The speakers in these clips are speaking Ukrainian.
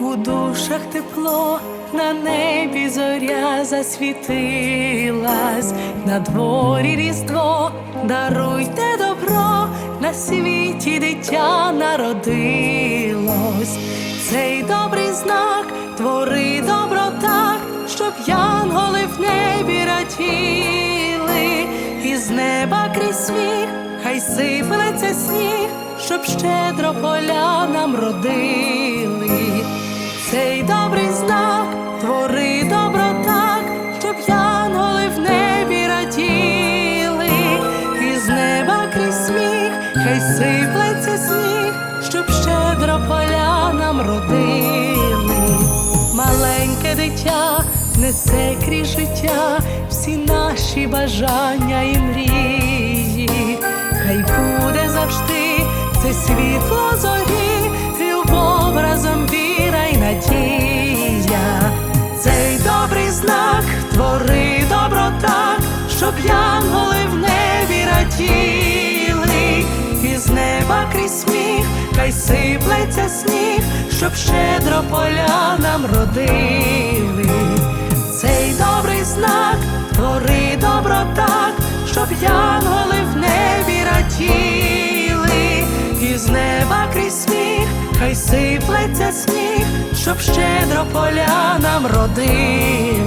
у душах тепло, на небі зоря засвітилась, на дворі різдво, даруйте добро, на світі дитя народилось. Цей добрий знак твори добро так, щоб янголи в небі раділи, і з неба крізь сміх, хай сиплеться сніг, щоб щедро поля нам родили. Цей добрий знак твори добро так, щоб янголи в небі раділи, і з неба крізь сміх, хай сиплеться сніг, щоб щедро поля нам родили. Маленьке дитя несе крізь життя всі наші бажання і мрії, хай буде завжди це світло зорі, любов разом віра й надія. Цей добрий знак твори добро так, щоб янголи в небі раділи, і з неба крізь сміх, хай сиплеться сніг, щоб щедро поля нам родили. Сиплеться сніг, щоб щедро поля нам родили.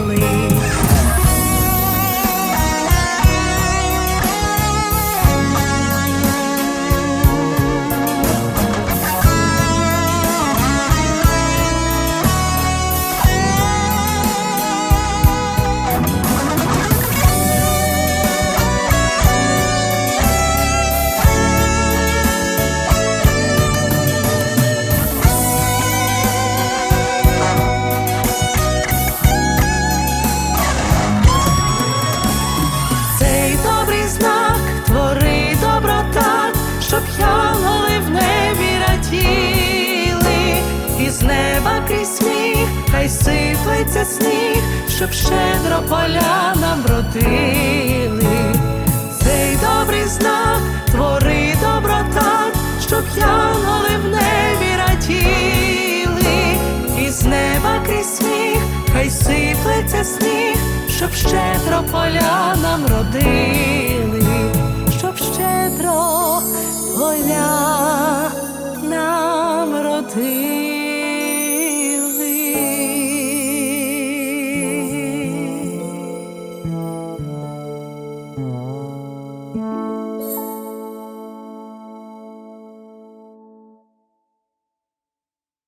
Хай сиплеться сніг, щоб щедро поля нам родили. Цей добрий знак твори добро так, щоб янголи в небі раділи, і з неба крізь сміх, хай сиплеться сніг, щоб щедро поля нам родили,